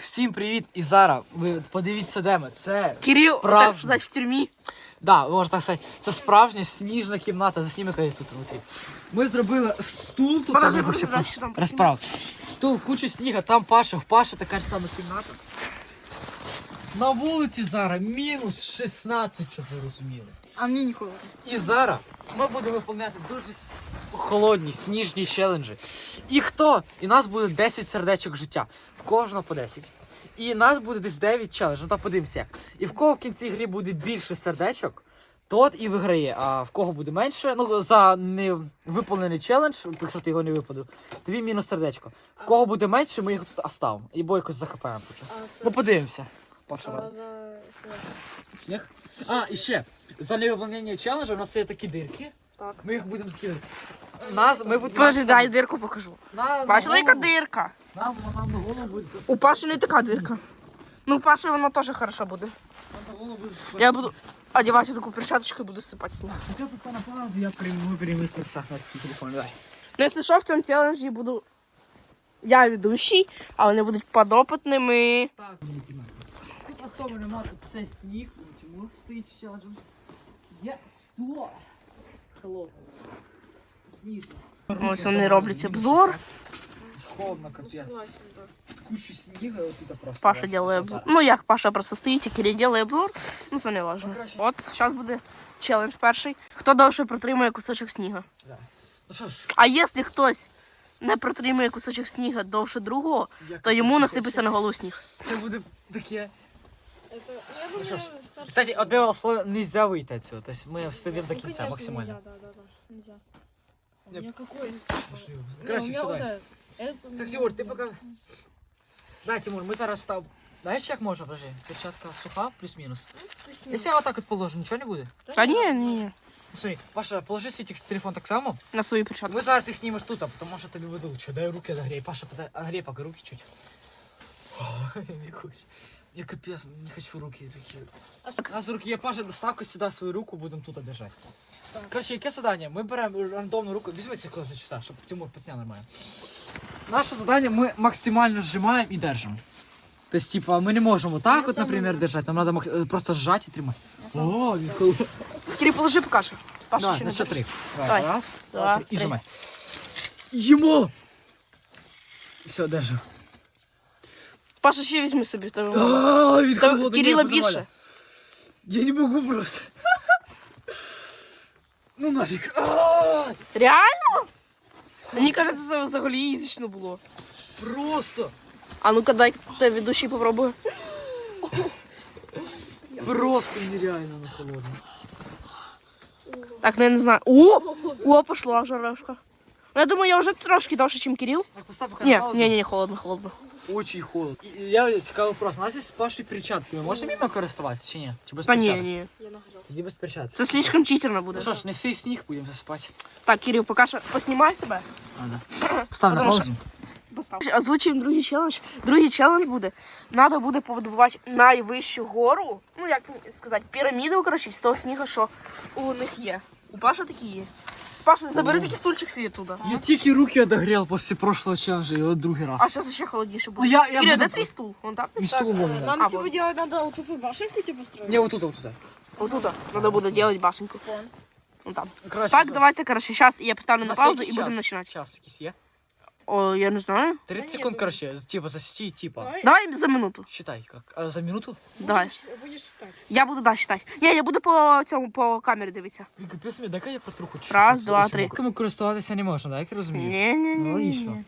Так, всім привіт! І зараз ви подивіться, де ми. Це Кирилл, так справжня. сказать, в тюрмі. Да, можна так сказати. Це справжня сніжна кімната. Засніми коли тут внутрі. Ми зробили стул тут. Подожди, подожди, подожди, що там розправ. Стул, куча сніга, там Паша, в Паша така ж сама кімната. На вулиці зараз мінус 16, щоб ви розуміли. А мені ніколи. І зараз ми будемо виконувати дуже с- холодні, сніжні челенджі. І хто? І нас буде 10 сердечок життя. В кожного по 10. І нас буде десь 9 челенджів. Ну та подивимося як. І в кого в кінці гри буде більше сердечок, тот і виграє. А в кого буде менше, ну за невиповнений челендж, якщо ти його не випадав, тобі мінус сердечко. В кого буде менше, ми їх тут оставимо. Або якось закопаємо тут. Ну подивимося. Паша, брат. Сніг? А, і ще. За невиповнення челенджу у нас є такі дирки. Так. Ми їх будемо скидати. Нас, ми будемо... Подожди, дай дирку покажу. На, Бачила, яка голову- дирка? Нам, нам на голову буде... У Паші не така дирка. Ну, у Паші вона теж хороша буде. Нам на голову буде... Я буду одягати таку перчаточку і буду сипати сніг. Я просто на паузу, я прийму перемістив все на свій телефон. Давай. Ну, якщо що, в цьому челенджі буду я ведущий, а вони будуть подопитними. Так, кімната. Нема, тут все сніг. Тимур стоїть з челенджем. Є стул. Холодно. Сніжно. Ось вони роблять обзор. Холодно, капець. Куча снігу, отут просто. Паша делает обзор. Ну, як Паша просто стоїть, а Кирил делає обзор. Ну, це не важно. От, зараз буде челендж перший. Хто довше протримує кусочок снігу. Ну що ж, А якщо хтось не протримує кусочок снігу довше другого, то йому насипеться на голову сніг. Це буде таке. Ну що ж, Кстати, одне слово, нельзя вийти отсюда. То есть мы встаем до кінця максимально. Нельзя, да, да, да. Нельзя. У Я- меня какой? Краще Не, у меня сюди. вот это. Это Так, Тимур, ти пока. Да, Тимур, ми зараз став. Знаєш, як можна, подожди? Перчатка суха, плюс-мінус. Якщо я отак от положу, нічого не буде? Та ні, ні, Ну, смотри, Паша, положи свій текст- телефон так само. на свою перчатку. Ми зараз ти знімеш тут, а тому що тобі буде лучше. Дай руки загрей. Паша, подай, огрей пока руки чуть. Ой, не хочу. Я капец, не хочу руки. руки. У нас руки є, Паша, доставка сюди свою руку, будемо тут держати. Короче, яке задання? Ми беремо рандомну руку. Візьмите когось сюди, щоб Тимур посняв нормально. Наше задання ми максимально сжимаємо і держимо. Тобто, типа, ми не можемо так, от, наприклад, держати. Нам треба просто сжати і тримати. О, Микола. Кирил, положи покажи. Паша Давай, ще на не що три. Давай. Раз, Два, два, три. І три. жимай. Йому! Все, держу. Паша ще візьми собі. в тебе. А, від Та холодного Кирила небу більше. нормально. Я не могу просто. Ну нафиг. А, Реально? Мені кажеться, це взагалі ізично було. Просто, А ну-ка дай той ведущий попробує. просто нереально на холодно. Так, ну я не знаю. О! О, пошла жарашка. Ну, я думаю, я вже трошки довше, ніж Кирил. Так, постав пока Ні, на паузу. ні, ні, холодно, холодно. Очень холодно. І Я цікавий вопрос. У нас є з Пашою перчатки. Ми можемо їм користуватися чи ні? Чи без Та ні, перчаток? ні. Я нагрелся. Тоді без перчаток. Це слишком читерно буде. Ну що ж, неси сніг, будемо засипати. Так, Кирил, поки що поснімай себе. Постав на Потому що- паузу. Постав. Озвучуємо другий челендж. Другий челендж буде. Надо буде побудувати найвищу гору. Ну, як сказати, піраміду, коротше, з того снігу, що у них є. У Паша такі є. Паша, забери такий стульчик собі туди. Я тільки руки одогрел після прошлого чажа, і от другий раз. А зараз ще холодніше буде. Ну, я- я Кирил, буду- де твій стул? Вон там? І стул вон. Нам А, типа вот. делать надо вот тут башенку типа строить. Не, вот тут, вот туда. Отут треба буде робити башенку. Вон. Вон там. Короче, Так, давайте, коротше, зараз я поставлю на паузу і будемо починати. Час якийсь є? О, я не знаю. 30 Да секунд, нет, короче, типа засти, типа. Давай. Давай за минуту. Считай, как? А за минуту? Давай. Будешь, будешь считать. Я буду далі читати. Ні, я буду по цьому по камері дивитися. Блін, капець мені, дай-ка я потруху чуть-чуть. Раз, два, три. Кому користуватися не можна, так? Я розумію. Ні, ні, ні. Логічно.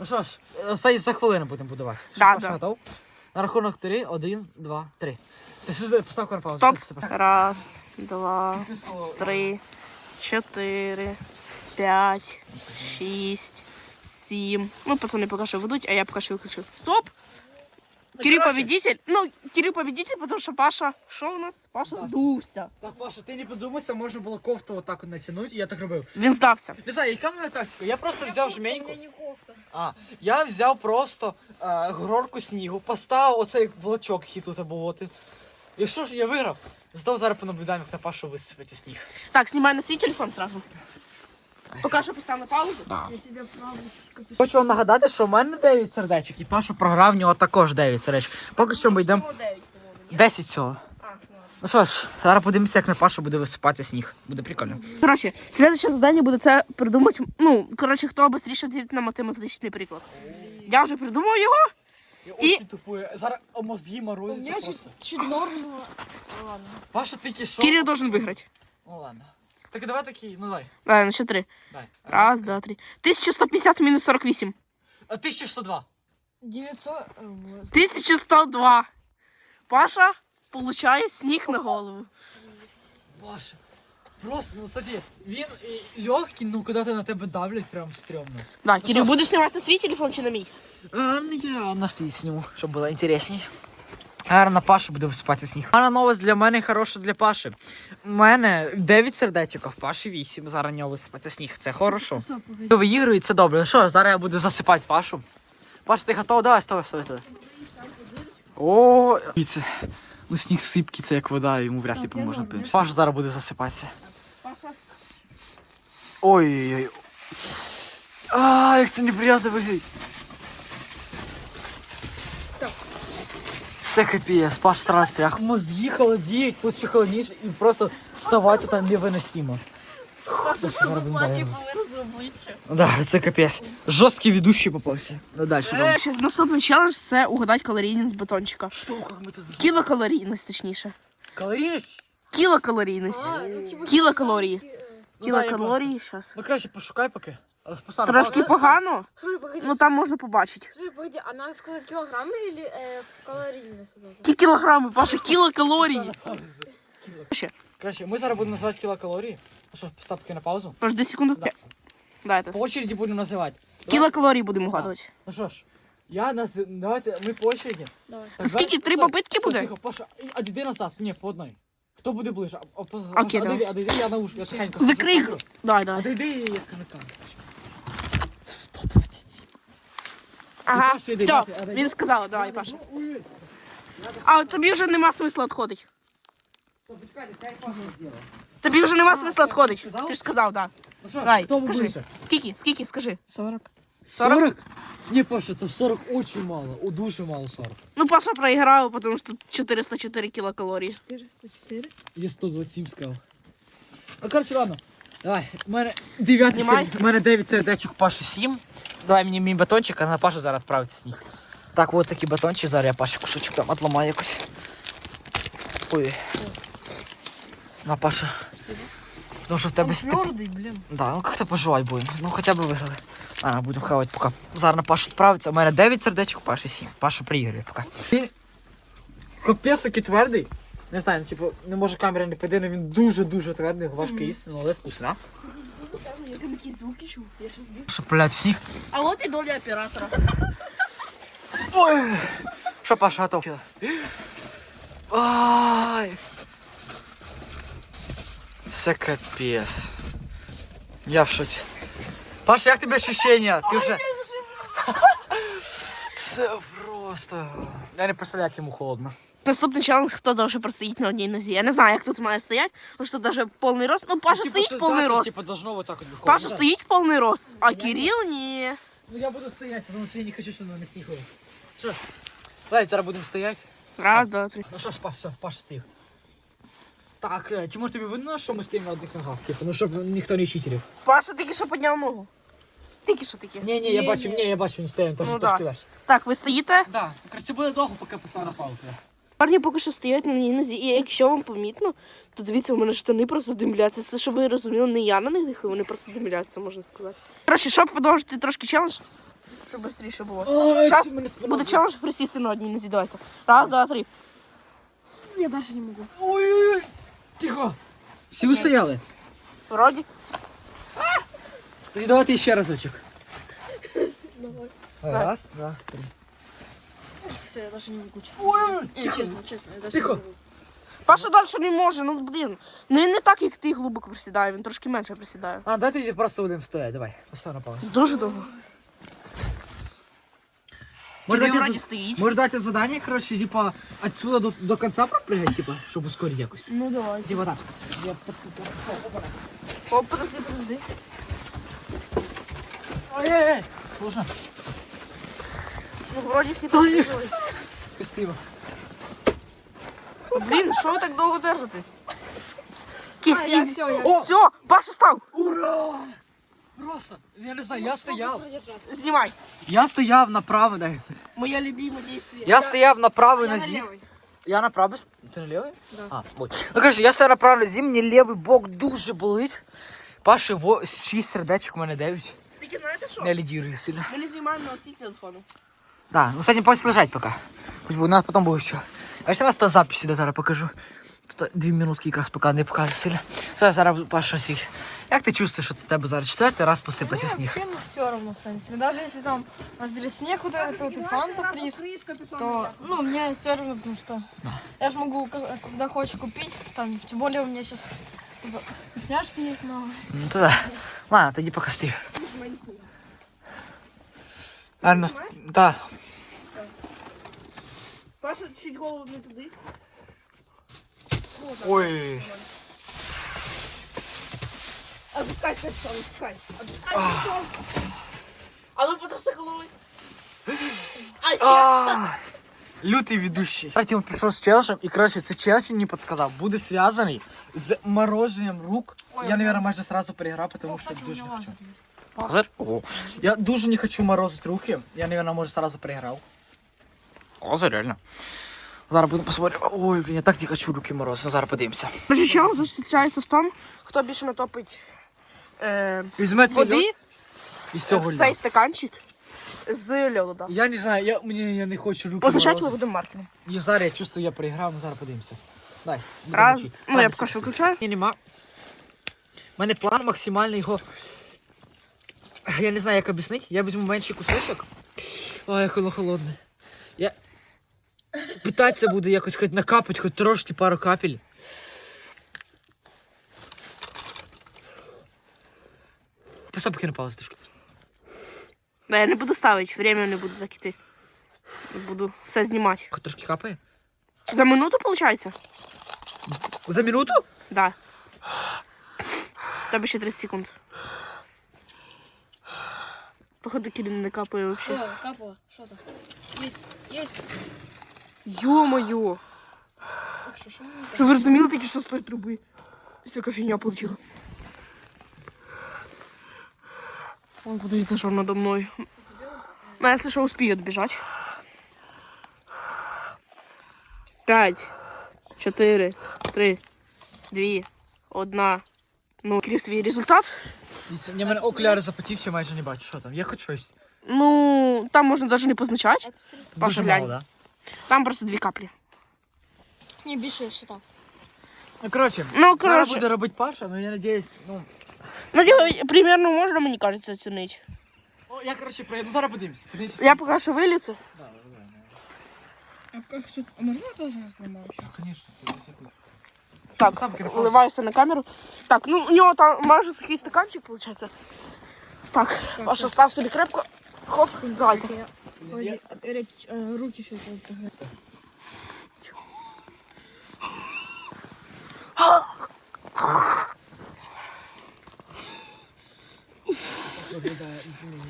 Ну що ж, е, за, за хвилину будемо будувати. Що, Да, Паша, да. готов? На рахунок 3, 1, 2, 3. Поставка на паузу. Стоп. Стой, стой, стой. Раз, два, три, чотири, п'ять, шість, сім. Ну, пацани поки що ведуть, а я поки що виключу. Стоп! Кирил победитель. Ну, Кирил победитель, потому що Паша. Що у нас? Паша Да. здувся. Так, Паша, ти не подумайся, можна було кофту отак от натягнути, і я так робив. Він здався. Не знаю, яка моя тактика? Я просто взяв жменьку. меня не кофта. А, я взяв просто е, горку снігу, поставив оцей блочок, який тут був. От. І що ж я виграв? Здав зараз понаблюдаємо, як на Пашу висипеться сніг. Так, знімай на свій телефон сразу. Поки що постав на паузу. Я себе капюшон. Хочу вам нагадати, що в мене 9 сердечок, і Паша програв в нього також 9 сердечок. Поки що ми йдемо 10 цього. Ну що ж, зараз подивимося, як на Пашу буде висипати сніг. Буде прикольно. Коротше, слідуюче завдання буде це придумати. Ну, коротше, хто швидше на математичний приклад. Я вже придумав його. І- Очень тупує. Зараз мозги морозяться просто. чуть норм, ладно. Паша тільки що. Кирил должен виграти. Ну ладно. Так давай такий, ну давай. Давай, на ще три. Дай. Раз, два, три. 1150 мінус 48. А 1102. 900... э, вот. 1102. Паша получає сніг на голову. Паша. Просто, ну кстати, він і легкий, ну коли ти на тебе давлять, прям стрьомно. Да, Кирил, що? будеш знімати на свій телефон чи на мій? А, ну я на свій сніму, щоб було інтересніше. Гарно на Пашу буде висипати сніг. Гарна новость для мене хороша для Паші. У мене 9 сердечок, а в Паші 8. Зараз нього висипати сніг. Це хорошо. Виігрують, це добре. Ну що, зараз я буду засипати Пашу. Паша, ти готова? Давай, ставай, ставай. О, це. Ну сніг сипкий, це як вода, йому вряд ли поможе. Паша зараз буде засипатися. Паша. Ой-ой-ой. А, як це неприємно виглядить. Це капець, Паш сразу стрях. Мозги холодіють, тут ще холодніше і просто вставати тут невиносимо. Паша, плаче добре. обличчя. Да, це капець. Жорсткий ведущий попався. Ну далі. Е, ще Наступний челендж це угадати калорійність батончика. Що, як ми тут Кілокалорійність, точніше. Калорійність? Кілокалорійність. Ну, типа, Кілокалорії. Ну, Кілокалорії, зараз. Ну краще пошукай поки. Але постав на Трошки паузу. погано, Слушай, погоди, ну там можна побачити. слушай, погоди, а надо сказать килограммы или э, калорийность? вот это? Які кілограми, Паша, кілокалорії. Короче, ми зараз будемо називати кілокалорії. Ну що, постав поки на паузу. Подожди секунду. Дайте. По очереді будемо називати. Кілокалорії будемо угадувати. Ну що ж, я нас. Давайте ми по очереді. Давай. Так, Скільки? зараз- Три стой, попитки стой, буде? Тихо, Паша, а йди назад. Ні, по одній. Хто буде ближче? А, а, по- Окей, Паша, давай. а диві- а диві, я наушник, я тихенько. Закрий. скажу. г- Давай, А давай. диві, я скажу Ага, все, Паша, він сказав, давай, Паша. А от тобі вже нема смисла відходити. стоп, почекайте, це як Паша зробила. Тобі вже нема смисла відходити. Ти ж сказав, так. Ну Давай, кажи. Скільки? Скільки, скажи. 40. 40? Ні, Паша, це 40 очень мало. Дуже мало 40. Ну, Паша проіграв, тому що 404 кілокалорії. 404. Я 127 сказав. Ну, коротше, ладно. Давай, у мене 9 Знімай. сердечок, у мене 9 сердечок, Паші 7. Давай мені мій батончик, а на Пашу зараз відправиться сніг. Так, от такий батончик, зараз я Паші кусочок там отламаю якось. Ой. На, Паша. Потому что в тебе... степ- Твердый, блин. Да, ну как-то поживать будем. Ну хоча б виграли. Ладно, будемо хавати поки. Зараз на Пашу відправиться. У мене 9 сердечок, Паші 7. Паша приіграє поки. Він капець такий твердий. Не знаю, ну, типу, не може камера не піде, але він дуже-дуже твердий, важко їсти, але вкусно, там якісь звуки чув, я щас да? Що відправляють сніг. А от і доля оператора. Ой! Що Паша готов? Ай! Це капець. Я в шоці. Паша, як тобі ощущення? Ти вже... Це просто... Я не представляю, як йому холодно. Наступний челендж, хто довше простоїть на одній нозі. Я не знаю, як тут має стояти, тому що навіть повний рост. Ну, Паша стоїть повний рост. Типа должно вот так вот выходить. Паша стоїть повний рост, а Кирил ні. Ну я буду стоять, потому что я не хочу, чтобы на сніг було. Що ж, давайте зараз будемо стоять. Раз, два, три. Ну що ж, Паш, все, Паш стоїв. Так, е, Тимур, тобі видно, що ми стоїмо на одних ногах? Типу, ну щоб ніхто не читерів. Паша тільки що підняв ногу. Тільки що таке. Ні, ні, я бачу, ні, я бачу, не стоїмо, тож Ну, трошки да. далі. Так, ви стоїте. Да, короче, буде довго, поки поставлю на паузу. Парні поки що стоять на одній нозі. І якщо вам помітно, то дивіться, у мене штани просто димляться. Це, щоб ви розуміли, не я на них дихаю, вони просто димляться, можна сказати. Коротше, щоб продовжити трошки челендж, щоб швидше було. Зараз буде челендж присісти на одній нозі. Давайте. Раз, два, три. Я даже не могу. Ой-ой-ой, тихо. Всі устояли? Вроді. Тоді давайте ще разочок. Давай. Раз, два, три. Все, я даже не могу. Честно, Ой, Не, тихо. честно, честно, я даже Тихо. не могу. Паша далі не може, ну блін. Ну він не так, як ти глибоко присідає, він трошки менше присідає. А, дайте тоді просто будемо стояти, давай, постав на паузу. Дуже довго. Може Тобі вроді за- стоїть. може дати задання, коротше, типа, отсюда до, до конца пропрыгать, типа, щоб ускорити якось. Ну давай. Типа так. Я О, подожди, подожди. Ой, ой, Ну, вроді всі побігли. красиво. Блін, що ви так довго держитесь? А, я із... все, я О! Все, Паша став! Ура! Просто, я не знаю, я стояв. Знімай. Я стояв направо, дай. Моє любиме дійство. Я стояв на правой Я на нозе. Я на правой... с- Ти на левой? Да. А, ой. Ну, короче, я стояв на нозі, мені лівий бок дуже болить. Паші во... 6 сердечок, у мене 9. Тільки знаєте що? Я лідірую сильно. Ми не знімаємо на оці телефони. Да, ну, кстати, пусть лежать пока. Пусть будет, у нас потом будет все. А ще раз то записи до зараз покажу. Тут дві минутки якраз поки не показує сильно. Зараз, зараз Паша сніг. Як ти чувствуєш, що у тебе зараз четвертий раз посипається сніг? Вообще мне все равно, в принципе. Даже если там, например, снег вот этот вот и фанту приз, то, ну, мне все равно, потому что я же могу, к- когда хочешь купить, там, тем более у меня сейчас вкусняшки есть много. Ну то да. Ладно, тоді поки стій. А, ну, да. Паша, чуть голову не туди. Ой. Отпускай кольцо, отпускай. Отпускай кольцо. А ну потряси головой. Ай, ще. А, Лютий ведущий. Артем пішов з челенджем, і коротше, це челендж він мені підсказав. Буде зв'язаний з мороженням рук. Я, наверное, майже сразу переграв, тому що дуже хочу. Лазер? О. Я дуже не хочу морозити руки. Я, наверное, може сразу переграв. Лазер, реально. Зараз будемо посмотрим. Ой, блін, я так не хочу руки морозити. Ну, зараз подивимося. Короче, челендж заключається в тому, хто більше натопить е, Візьме цей води із цього в цей стаканчик з льоду. Я не знаю, я, мені, я не хочу руки Позначати морозити. будемо маркером. І зараз я чувствую, я проіграв, ну зараз подивимося. Дай. будемо Раз. вчити. Ну, я Ладно, поки що виключаю. Ні, нема. У мене план максимальний його. Я не знаю, як об'яснити. Я візьму менший кусочок. Ой, як воно холодне. Я. Питатися буду якось хоч накапати, хоч трошки пару капель. Постав поки на паузу трішки. Да, я не буду ставити, время не буду так іти. Буду все знімати. Хоч трошки капає. За минуту, виходить? За минуту? Да. Тебе ще 30 секунд. Походу, Кирин не капає вообще. О, капало, что то Есть, есть. Ё-моё! Так, что, что мы Що ви розуміли такі, що з тої труби? Всяка фігня получила. Ой, подивіться, що надо мною. Ну, якщо що, успію відбіжати. П'ять, чотири, три, дві, одна. Ну, крів свій результат. Дивіться, Мені мене окуляри запотівши, майже не бачу. Що там? Є хоч щось? Ну, там можна навіть не позначати. Дуже глянь. мало, да? Там просто дві каплі. Не більше я считал. Ну, коротше, Ну, зараз коротше. буде робити Паша, але я надіюсь, ну... Ну, я- примерно можна, мені кажеться, оцінити. О, я, коротше, проїду. Ну, зараз подивимось. подивимось. Я поки що виліцю. А как тут? А можно я тоже сломаю? Конечно. Так, Сам керувався. вливаюся на камеру. Так, ну у нього там майже сухий стаканчик, виходить. Так, Паша, став собі крепко. Хоп, давайте. Ой, э, руки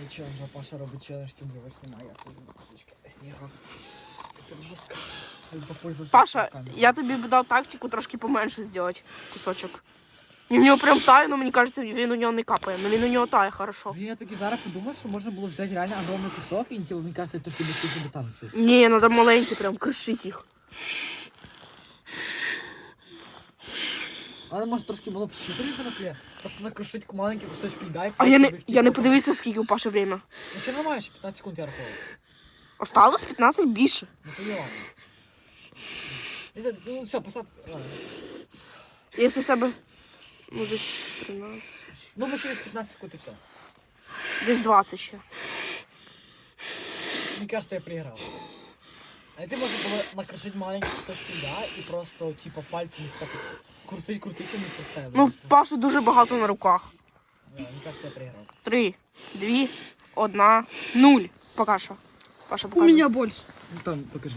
челендж, а Паша робить челендж, тим я сиджу на кусочки снігу. Паша, я тобі б дав тактику трошки поменше зробити кусочок. І в нього прям тає, але мені кажеться, він у нього не капає. Ну він у нього тає хорошо. Блін, я таки зараз подумав, що можна було взяти реально огромний кусок, і типу, мені кажется, трошки без би там щось. Ні, треба маленький, прям кришить їх. Але може трошки було б 4 коноплі, просто накрошить маленькі кусочки дай. А я не, я не подивився, скільки у Паші время. Ну ще нормально, ще 15 секунд я рахував. Осталось 15 більше. Ну ладно. Это, ну все, ладно. Якщо в тебе. Ну, десь 13. Ну ми через 15 секунд і все. Десь 20 ще. Мені кажется, я проиграл. А ти може було накрошити маленькі кусочки льда і просто, типа, пальцем їх так крутить, крутить і не поставили. Ну, Пашу дуже багато на руках. Мені кажется, я проиграл. Три, дві, одна, нуль. Пока що. Паша, У покажи. меня больше. Ну там, покажи.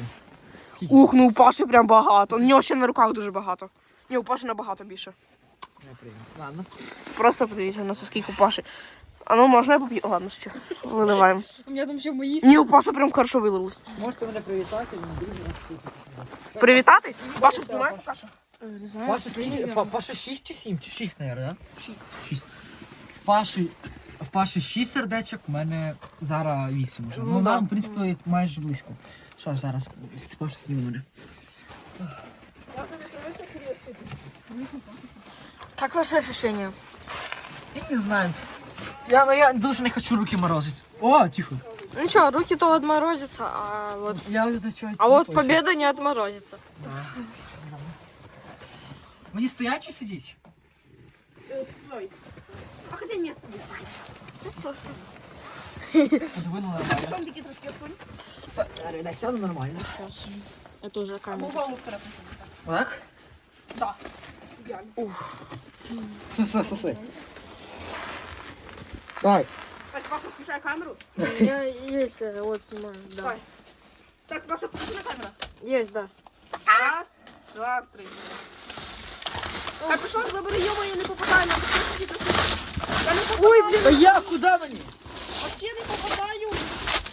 Скільки? Ух, ну у Паші прям багато. У нього ще на руках дуже багато. Ні, у Паші набагато більше. Я проиграл. Ладно. Просто подивіться на це, скільки у Паші. А ну можна я поп'ю? Ладно, ще. Виливаємо. У меня там еще мои... Ні, у Паша прям хорошо вилилось. Можете мене привітати, він дуже Привітати? Паша, знімай поки що. Не знаю. Паша скільки? Па- Паша 6 чи 7? Чи 6, мабуть, да? 6. 6. Паші, в Паші 6 сердечок, у мене зараз 8 вже. Ну, нам, в принципі, майже близько. Що ж зараз, з Паші зніме мене. Как ваши ощущения? Я не знаю. Я, ну, я дуже не хочу руки морозити. О, тихо. Ну что, руки то отморозятся, а вот... Я вот это чого А вот победа не отморозится. Мені стоять чи сидіть? А хоча ні, собі. Подвину нормально. Що такі трошки отсунь? Стой, дай сяду нормально. Сейчас. Это уже камера. Голову вперед. Так? Да. Ідеально. Стой, стой, стой, стой. Давай. Так, Паша, включай камеру. У меня есть, э, вот снимаю, да. Давай. Так, Паша, включи на камеру. Есть, да. Раз, два, три. Так, пішов, забери йома, я не попадаю. на такі трошки. Я не попадаю. Ой, блін, Та я, куди мені? вообще не попадаю.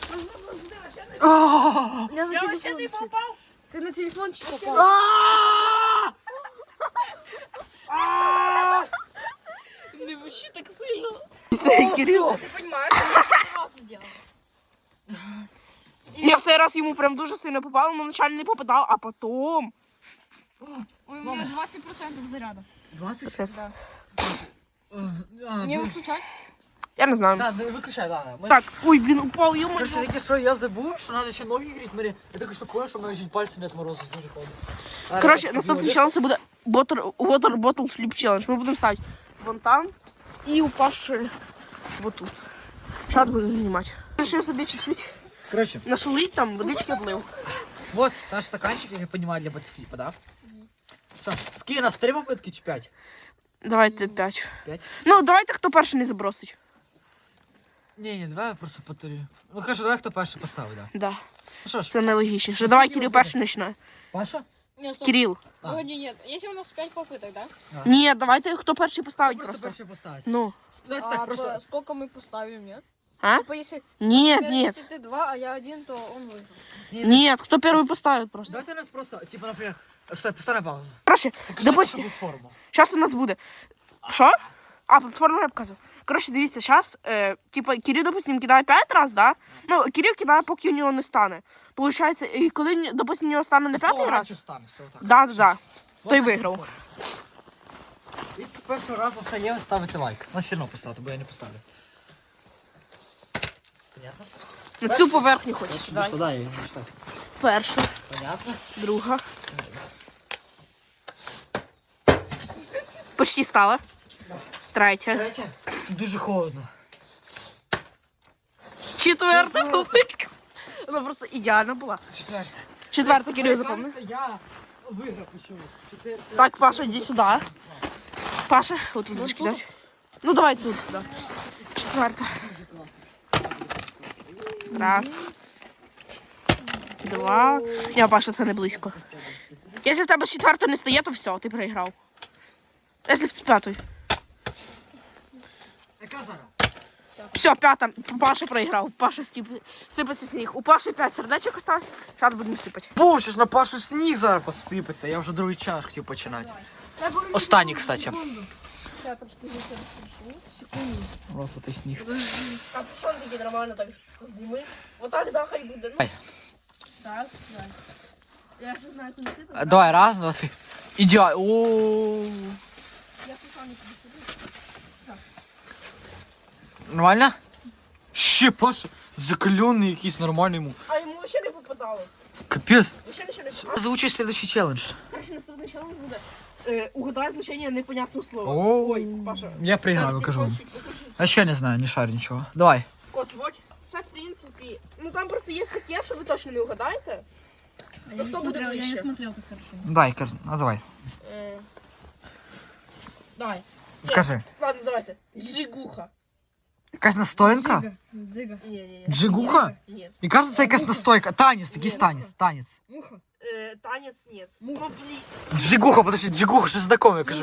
Вообще не- Ааа! Я на Я вообще не телефон чуть- попав. Ты на телефончик попал. Ааа! Не вообще так сильно. Це Кирилл! Ты понимаешь, я первый раз сделал. Я в цей раз йому прям дуже сильно попав, але вначале не попадав, а потом. Ой, у меня 20% заряда. 20? Да. А, Мне выключать? Я не знаю. Да, не виключай, ладно. Ми- Так, ой, блін, упав, йома. Короче, таке, що я забув, що треба ще ноги гріти, Марі. Я так що понял, що в мене чуть пальці не отморозить, дуже холодно. А, Коротше, так, наступний челендж це буде water, water Bottle Flip Challenge. Ми будемо ставити вон там і у Паші вот тут. Шат буду знімати. Решив собі чуть-чуть Короче, нашалить, там водички облив. вот наш стаканчик, як я понимаю, для батфлипа, да? Що, скільки нас, три попитки чи п'ять? Давайте п'ять. П'ять? Ну, давайте хто перший не забросить. Ні, ні, давай я просто повторю. Ну, кажу, давай хто перший поставить, да. Да. Ну що ж, Це найлогічніше. Скільки Давай ви Кирил будете? перший починає. Паша? Нет, стоп. Кирил. А. Погоди, нет. Если у нас 5 попыток, да? Ні, давайте хто перший поставить Просто просто. перший поставить. Ну. Давайте а так, по- просто... сколько мы поставим, нет? А? Типа, если, Ні, например, ні. если ты два, а я один, то он выиграл. Ні, ні, Ні, хто перший поставить просто. Давайте нас просто, типа, наприклад, стой, поставь паузу. Короче, допустим. платформу. Зараз у нас буде. Що? А, платформу я показував. Коротше, дивіться, зараз, е, типа, Кирил, допустим, кидає 5 разів, да? Ну, Кирил кидає, поки у нього не стане. Получається, і коли, допустим, у нього стане на п'ятий раз, стане, все отак. да, да, да. Вот той виграв. І з першого разу стає ставити лайк. На все одно поставити, бо я не поставлю. Понятно? На цю поверхню хочеш. Ну, що, да, я не читаю. Перша, Понятно? друга. Почти стала. Третя. Третє. Дуже холодно. Четверта попитка. Вона просто ідеальна була. Четверте. Четверта, Кирил запомни. Я виграв почему. Четверте. Так, Паша, иди сюда. Паша, вот тут будешь кидать. Ну давай тут, да. Четверта. Раз. Два. Я, Паша, це не близько. Якщо в тебе з четвертої не стає, то все, ти проіграв. Якщо з п'ятої. Яка зараз? Все, п'ята. Паша проіграв. Паша стіп... сипеться сніг. У Паші п'ять сердечок осталось. Зараз будемо сипати. Боже ж на Пашу сніг зараз посипеться. Я вже другий час хотів починати. Останній, кстати. Я трошки. Секунду. Просто ти сніг. Так, що таки нормально так зніми. Отак, да, хай буде. Ай. Так, так. Я ж не знаю, куди сипати. А, Давай, раз, два, три. Ідеально. О. Я спеціально собі сиплю. Нормально? Ще Паша, закалений якийсь нормальний йому. А йому ще не попадало. Капець. Ще не ще не попадало. Звучить следующий челендж. Короче, наступний челендж буде. Е, угадай значення непонятного слова. О. Ой, Паша. Я проиграю, Зараз кажу. телефончик виключи. А ще не знаю, не шарю нічого. Давай. Кот, вот. Це, в принципі, ну там просто є таке, що ви точно не угадаєте. Я не кто будет смотрел, я не ближе? смотрел так хорошо. Дай, кажи, називай. Е, давай. Кажи. Ладно, давайте. Джигуха. Якась настоянка? Дзига. Ні-ні-ні. Джигуха? Ні. І кажется, це якась настойка. Танець, якийсь танець, танець. Муха. Е, танець ні. Ну, блін. Джигуха, подожди, джигуха, що знакоме, я кажу.